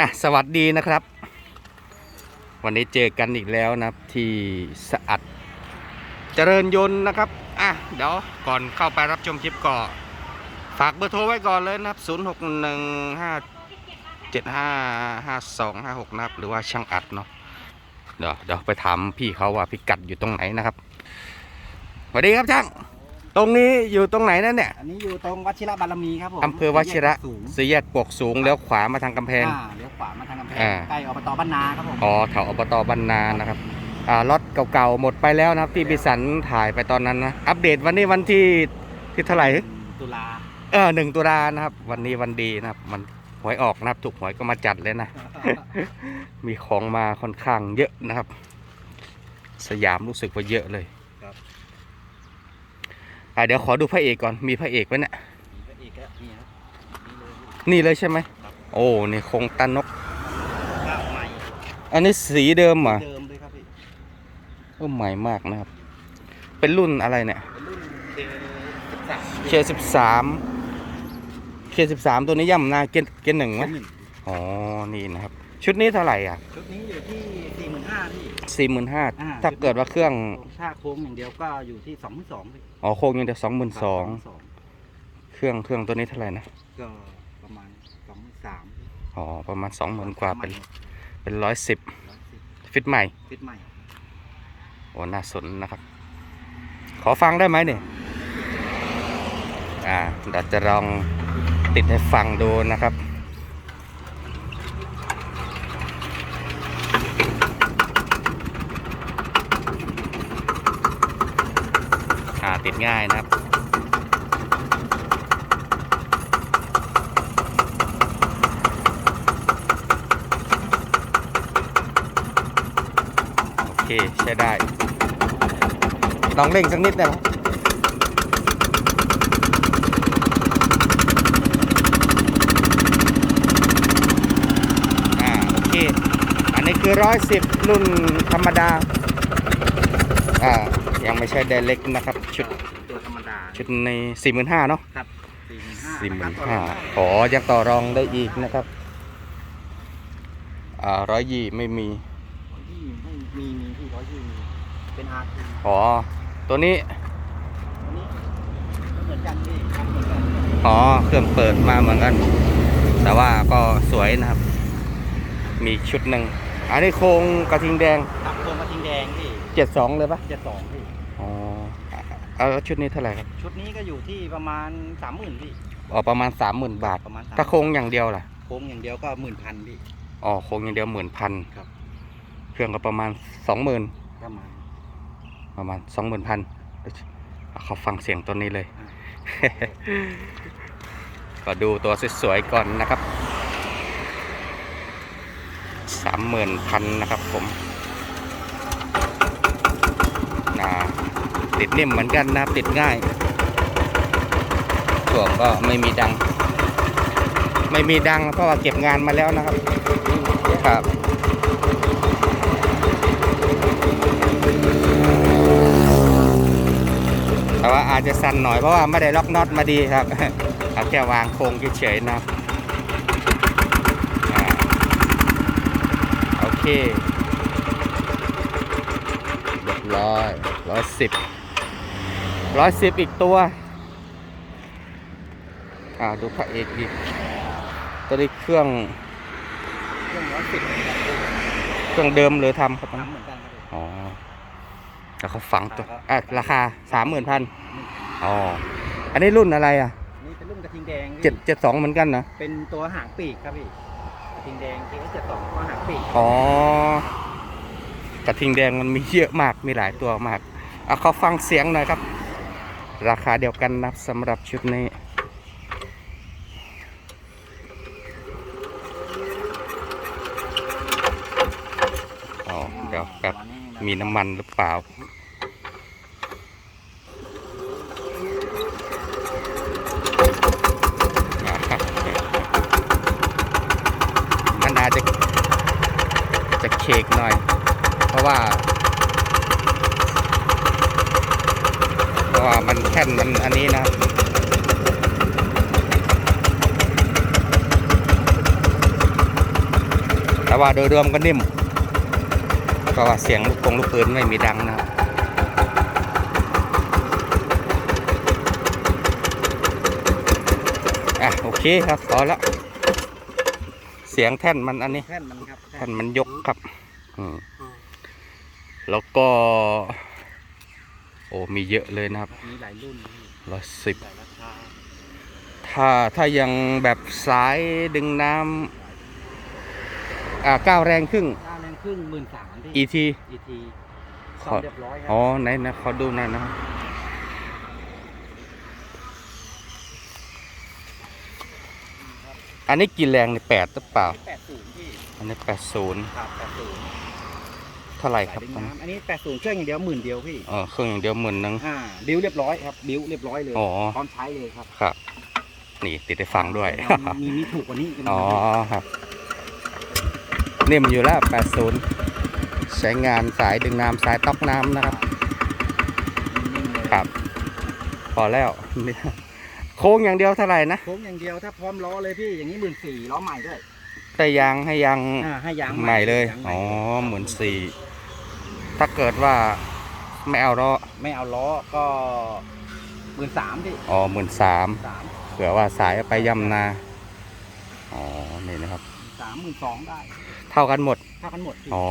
อะสวัสดีนะครับ วันนี้เจอกันอีกแล้วนะที่สะอัดเจริญยนต์นะครับอะเดี๋ยวก่อนเข้าไปรับชมคลิปก็ฝากเบอร์โทรไว้ก่อนเลยนะครับ 0 6 1 5 7 5 5 2 5 6นะครับหรือว่าช่างอัดเนาะเดี๋ยวเดี๋ยวไปถามพี่เขาว่าพิกัดอยู่ตรงไหนนะครับสวัสดีครับช่าง ตรงนี้อยู่ตรงไหนนั่นเนี่ยอันนี้อยู่ตรงวัชิระบารมีครับผมอำเภอวชิระสูงสี่แยกปกสูงแล้วขวามาทางกำแพงอ่าเลี้ยวขวามาทางกำแพงอ่า ใกล้อบตบ้านนาครับผม อ๋อแถวอบตบรรนานะครับอ่ารถเก่าๆหมดไปแล้วนะครับที่พิสันถ่ายไปตอนนั้นนะอัปเดตวันนี้วันที่ที่เท่าไหร่ตุลาเออหนึ่งตุลานะครับ วันนี้วันดีนะครับ มันหวยออกนะครับถูกหวยก็มาจัดเลยนะ มีของมาค่อนข้างเยอะนะครับ สยามรู้สึกว่าเยอะเลย อ่าเดี๋ยวขอดูพระเอกก่อนมีพระเอกไหมเนี่ยพระเอกก็นี่ครับนี่เลยนี่เลยใช่ไหมครับโอ้นี่คงตานก ข้าวใหม่อันนี้สีเดิมเหรอะเดิมเลยครับพี่เออใหม่มากนะครับ เป็นรุ่นอะไรเนี่ย เป็นรุ่นเคสิบสามเคสิบสามเคสิบสามตัวนี้ย่ำหนาเกนเกนหนึ่งไหมหนึ่งอ๋อนี่นะครับ ชุดนี้เท่าไหร่อะชุดนี้อยู่ที่สี่หมื่นห้าพี่ สี่หมื่นห้าอ่า ถ้าเกิดว่าเครื่องถ้าโค้งอย่างเดียวก็อยู่ที่สองพันสองพี่ อ๋อโค้งยังเดียวสองหมื่นสอง22,200เครื่องเครื่องตัวนี้เท่าไหร่นะก็ประมาณสองพันสามอ๋อประมาณสองหมื่นกว่าเป็นเป็นร้อยสิบฟิตใหม่ฟิตใหม่โอ้น่าสนนะครับ ขอฟังได้ไหมเนี่ยอ่าเดี๋ยวจะลองติดให้ฟังดูนะครับ ติดง่ายนะครับ โอเค ใช้ได้ลองเร่งสักนิดได้ไหมอ่าโอเคอันนี้คือร้อยสิบรุ่นธรรมดา อ่า ยังไม่ใช่ไดเล็กนะครับ ชุดตัวธรรมดาชุดในสี่หมื่นห้าเนาะครับสี่หมื่นห้าสี่หมื่นห้าขอยังต่อรองได้อีกนะครับอ่าร้อยยี่ไม่มีที่ไม่มีมีที่ร้อยยี่มีเป็นอาร์ทีอ๋อตัวนี้อันนี้ก็เหมือนกันพี่ทำเหมือนกันอ๋อเครื่องเปิดมาเหมือนกัน แต่ว่าก็สวยนะครับ มีชุดหนึ่งอันนี้โครงกระทิงแดงตับโครงกระทิงแดงพี่72เลยปะเจ็ดสองพี่ อ๋อเอาแล้วชุดนี้เท่าไหร่ครับชุดนี้ก็อยู่ที่ประมาณสามหมื่นพี่อ๋อประมาณ30,000บาทประมาณ30,000ถ้าโครงอย่างเดียวล่ะโค้งอย่างเดียวก็หมื่นพันพี่ อ๋อโครงอย่างเดียวหมื่นพันครับ เครื่องก็ประมาณ20,000ประมาณประมาณ20,000พันเขาฟังเสียงตัวนี้เลย ก็ดูตัวสวยๆก่อนนะครับสามหมื่นพันนะครับผมนะ ติดนิ่มเหมือนกันนะครับติดง่ายช่วงก็ไม่มีดัง ไม่มีดังเพราะว่าเก็บงานมาแล้วนะครับครับแต่ว่าอาจจะสั่นหน่อยเพราะว่าไม่ได้ล็อกน็อตมาดีครับเอาแค่วางโครงเฉยๆนะครับโอเคเรียบร้อยร้อยสิบ ร้อยสิบอีกตัว อ่าดูพระเอกอีก ตัวนี้เครื่อง เครื่องร้อยสิบเครื่องเดิมหรือทำครับทำเหมือนกันครับพี่อ๋อแล้วเขาฝังตัวอะราคาสามหมื่นพันอ๋อ อันนี้รุ่นอะไรอะ นี่เป็นรุ่นกระทิงแดงพี่เจ็ดเจ็ดสองเหมือนกันนะ เป็นตัวหางปีกครับพี่ กระทิงแดงเคเจ็ดสองตัวหางปีก อ๋อ กระทิงแดงมันมีเยอะมาก มีหลายตัวมากเอาเขาฟังเสียงหน่อยครับ ราคาเดียวกันนะครับสำหรับชุดนี้ อ๋อเดี๋ยวครับ มีน้ำมันหรือเปล่า มันอาจจะจะเคกหน่อย เพราะว่า เพราะ ว่ามันแค่นมันอันนี้นะครับแต่ว่าโดยรวมก็นิ่มเพราะว่าเสียงลูกกงลูกปืนไม่มีดังนะครับอะโอเคครับพอละเสียงแท่นมันอันนี้แท่นมันครับแท่นมันยกครับ อืมแล้วก็ โอ้มีเยอะเลยนะครับมีหลายรุ่นพี่ร้อยสิบหลายราคาถ้าถ้ายังแบบสายดึงน้ำอ่าก้าวแรงครึ่งค่าแรงครึ่งหมื่นสามพี่ ET อีทีขซ่ออมเรียบร้อยครัอ๋อไหนนะขอดูหน่อยนะอันนี้กี่แรงเนี่ยแปดหรือเปล่าแปดศูนย์พี่อันนี้แปดศูนย์ครับแปดศูนย์ เท่าไหร่ครับดึงตอนนี้น้ำอันนี้แปดศูนย์เครื่องอย่างเดียวหมื่นเดียวพี่อ๋อเครื่องอย่างเดียวหมื่นหนึงอ่าบิ้วเรียบร้อยครับบิ้วเรียบร้อยเลยอ๋อพร้อมใช้เลยครับครับ นี่ติดได้ฟังด้วยมีมีถูกกว่านี้ก็มีอ๋อครับนิ่มอยู่แล้ว 80 ใช้งานสายดึงน้ำสายต๊อกน้ำนะครับนิ่มๆเลยครับ พอแล้ว โค้งอย่างเดียวเท่าไหร่นะ โค้งอย่างเดียวถ้าพร้อมล้อเลยพี่ อย่างนี้หมื่นสี่ล้อใหม่ด้วย แต่ยางให้ยางอ่าให้ยางใหม่เลยางใหม่อ๋อหมื่นสี่ถ้าเกิดว่าไม่เอาล้อไม่เอาล้อก็หมื่นสามพี่อ๋อหมื่นสามสามเผื่อว่าสายเอาไปย่ำนา อ๋อ นี่นะครับ สามหมื่นสองได้เท่ากันหมด ถ้ากันหมดพี่อ๋อ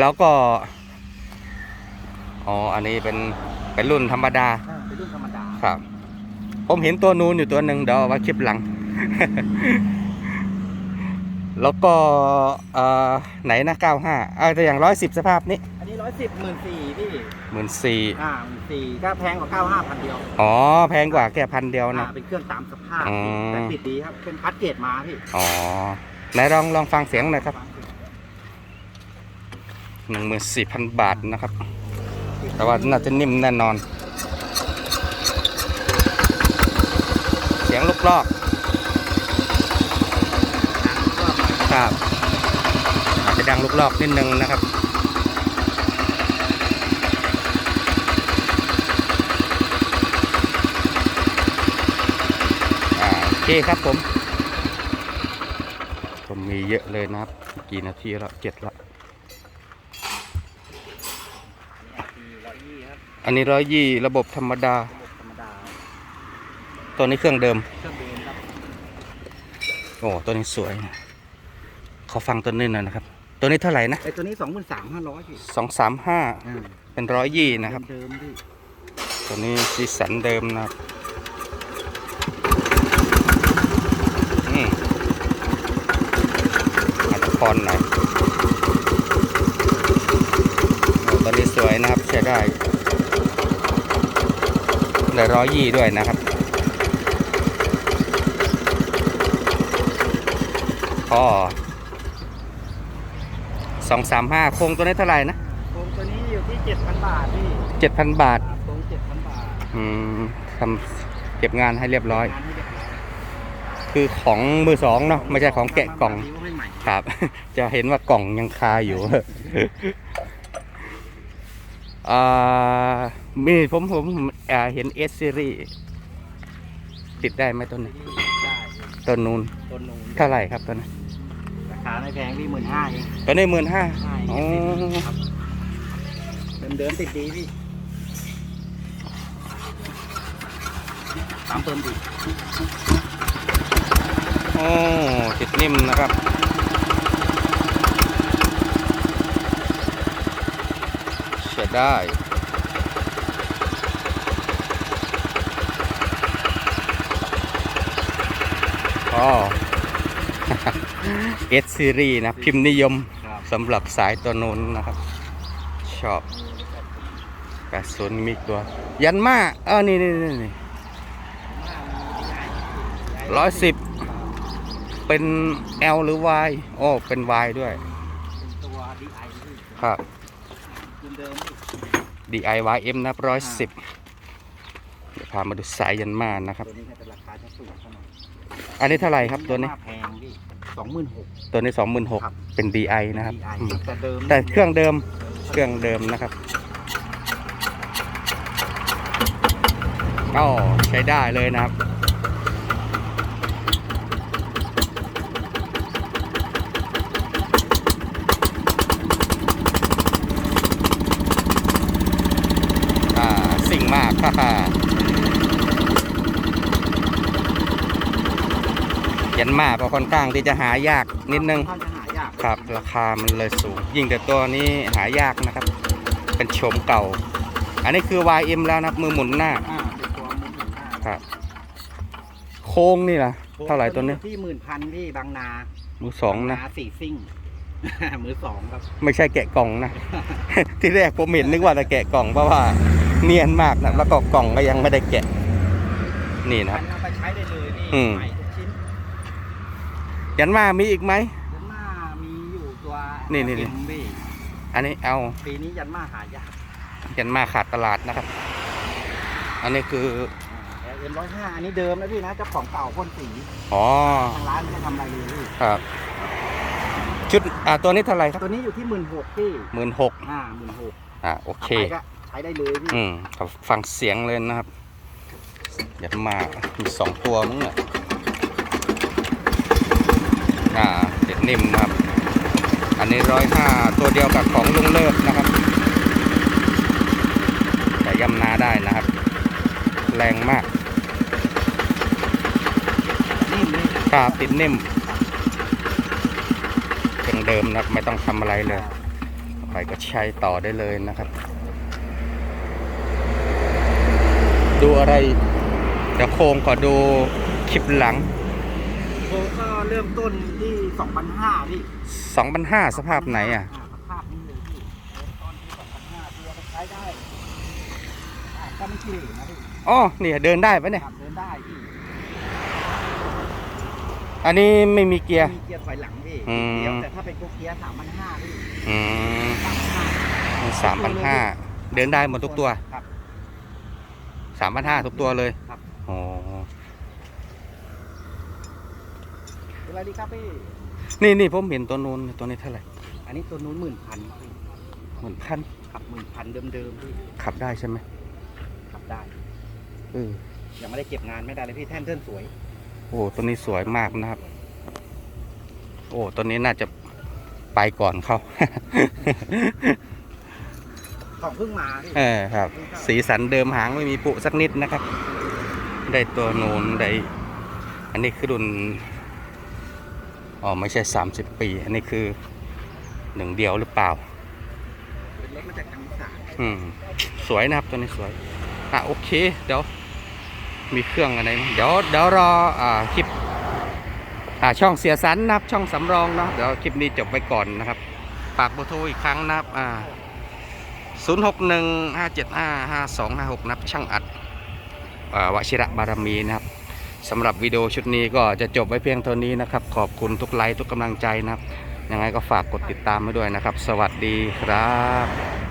แล้วก็ อ๋อ อันนี้เป็น เป็นรุ่นธรรมดาาเป็นรุ่นธรรมดา ครับ ผมเห็นตัวนู้นอยู่ตัวหนึ่งเดี๋ยวเอาไว้คลิปหลัง แล้วก็เอ่อไหนนะ95เอาแต่อย่าง110สภาพนี้อันนี้ร้อยสิบหมื่นสี่พี่หมื่นสี่อ่าหมื่นสี่ก็แพงกว่าเก้าห้าพันเดียวอ๋อ แพงกว่าแค่พันเดียวอ่านะเป็นเครื่องตามสภาพอืมแต่ติดดีครับเป็นพัดเกรดมาพี่อ๋อไหนลองลองฟังเสียงหน่อยครับ14,000บาทนะครับ แต่ว่าน่าจะนิ่มแน่นอน เสียงลูกลอก ครับอาจจะดังลูกลอกนิดนึงนะครับอ่าโอเคครับผมผมมีเยอะเลยนะครับ กี่นาทีแล้วเจ็ดละร้อยยี่ครับอันนี้ร้อยยี่ระบบธรรมดาระบบธรรมดา ตัวนี้เครื่องเดิมเครื่องเบนครับโอ้ ตัวนี้สวยนะ ขอฟังตัวนี้หน่อยนะครับ ตัวนี้เท่าไหร่นะไอตัวนี้สองหมื่นสามห้าร้อยพี่สองสามห้าอ่าเป็นร้อยยี่นะครับ เดิมๆพี่ตัวนี้สีสันเดิมนะครับอืมอาจจะคอนหน่อยโอ้ตัวนี้สวยนะครับใช้ได้ได้ร้อยยี่ด้วยนะครับก็ สองสามห้าโครงตัวนี้เท่าไหร่นะโครงตัวนี้อยู่ที่เจ็ดพันบาทพี่เจ็ดพันบาทอ่าโครงเจ็ดพันบาทอืมทำเก็บงานให้เรียบร้อย งานให้เรียบร้อยคือของมือสองเนาะไม่ใช่ของแกะกล่อง มาบิ้วให้ใหม่ครับ จะเห็นว่ากล่องยังคาอยู่ อ่ามีผมผมอ่าเห็นเอสซีรีติดได้ไหมตัวนี้ที่ได้ตัวนู้น ต้นนูนเท่าไหร่ครับตัวนี้ ราคาไม่แพงพี่หมื่นห้าเองตัวนี้หมื่นห้าใช่อ๋อครับเดิมๆติดดีพี่ตามเพิ่มดีโอ้ติดนิ่มนะครับใช้ได้อ๋อ เอสซีรีนะ พิมพ์นิยมครับสำหรับสายตัวนู้นนะครับ ชอบ80มีตัว ยันมาเออนี่นี่นี่นี่ร้อยสิบเป็น L หรือ Y โอ้เป็น Y ด้วยตัวดีไอครับเดิม DI YM นะร้อยสิบเดี๋ยวพามาดูสายยันมานะครับ อันนี้เท่าไหร่ครับตัวนี้ แพงพี่สองหมื่นหก ตัวนี้สองหมื่นหกเป็น DI นะครับอืแต่เดิมแต่เครื่องเดิม เครื่องเดิมนะครับ ก็ใช้ได้เลยนะครับสิ่งมากฮ่า ยันมาก็ค่อนข้างที่จะหายากนิดนึงค่อข้างจะหายากครับ ราคามันเลยสูง ยิ่งแต่ตัวนี้หายากนะครับ เป็นโฉมเก่า อันนี้คือ YM แล้วนะครับมือหมุนหน้าอ่าเป็นตัวหมุนหมุนได้ครับ โค้งนี่ล่ะ เท่าไหร่ตัวนี้ที่หมื่นพันพี่บางนามือสองนะบาสี่ซิ่ง มือสองครับ ไม่ใช่แกะกล่องนะ ที่แรกผมเห็นนึกว่าจะแกะกล่องเพราะว่าเนียนมากนะแล้วก็กล่องก็ยังไม่ได้แกะ นี่นะครับเอาไปใช้ได้เลยพี่อืม ใหม่ทุกชิ้น ยันมามีอีกไหม ยันมามีอยู่ตัวนี่นี่นี่ เอ็มพี่อันนี้เอาปีนี้ยันมาหายากยันมาขาดตลาดนะครับ อันนี้คือเอ็มร้อยห้าอันนี้เดิมนะพี่นะเจ้าของเก่าพ่นสีอ๋อทางร้านไม่ได้ทำอะไรเลยพี่ครับชุดอ่าตัวนี้เท่าไหร่ครับตัวนี้อยู่ที่หมื่นหกพี่หมื่นหกอ่าหมื่นหกอ่าโอเค ไปก็ใช้ได้เลยพี่อืมครับฟังเสียงเลยนะครับยันมามีสองตัวมั้งเนี่ย อ่าเด็ดนิ่มนะครับ อันนี้ร้อยห้าตัวเดียวกับของลุงเลิศนะครับ แต่ย่ำนาได้นะครับ แรงมากนิ่มครับติดนิ่มเครื่องเดิมนะครับ ไม่ต้องทำอะไรเลยไปก็ใช้ต่อได้เลยนะครับ ดูอะไรเดี๋ยวโคงขอดูคลิปหลัง โคก็เริ่มต้นที่สองพันห้าพี่2,500สภาพไหนอะสภาพนี้เลยพี่เริ่มต้นที่สองพันห้าตัวก็ใช้ได้อ่าก็ไม่ขี้เหร่นะพี่อ๋อ เนี่ยเดินได้ปะเนี่ย ขับเดินได้พี่อันนี้ไม่มีเกียร์ มีเกียร์ถอยหลังพี่อืมเดี๋ยวแต่ถ้าเป็นพวกเกียร์สามพันห้าพี่อืมสามพันห้า3,500เดินได้หมดทุกตัวครับ3,500ทุกตัวเลยครับอ๋อ เวลาดีครับพี่ นี่นี่ผมเห็นตัวนู้นตัวนี้เท่าไหร่อันนี้ตัวนู้นหมื่นพันพี่เหมือนพันขับหมื่นพันเดิมๆพี่ขับได้ใช่ไหมขับได้เออยังไม่ได้เก็บงานไม่ได้เลยพี่แท่นเทิร์นสวย โอ้ตัวนี้สวยมากนะครับ โอ้ตัวนี้น่าจะไปก่อนเขา ของเพิ่งมาพี่เออครับ สีสันเดิมหางไม่มีปุสักนิดนะครับ ได้ตัวนูนได้ อันนี้คือรุ่น อ๋อไม่ใช่ 30 ปี อันนี้คือหนึ่งเดียวหรือเปล่าเป็นรถมาจากกัมพูชาอืมสวยนะครับตัวนี้สวย อะโอเค เดี๋ยว มีเครื่องอะไรเดี๋ยวเดี๋ยวรออ่าคลิปอ่าช่องเสียสันนะครับช่องสำรองเนาะเดี๋ยวคลิปนี้จบไปก่อนนะครับฝากเบอร์โทรอีกครั้งนะครับอ่า0 6 1 5 7 5 5 2 5 6 นับช่างอัดอ่าวชิระบารมีนะครับ สำหรับวิดีโอชุดนี้ก็จะจบไว้เพียงเท่านี้นะครับ ขอบคุณทุกไลค์ทุกกำลังใจนะครับ ยังไงก็ฝากกดติดตามมาด้วยนะครับ สวัสดีครับ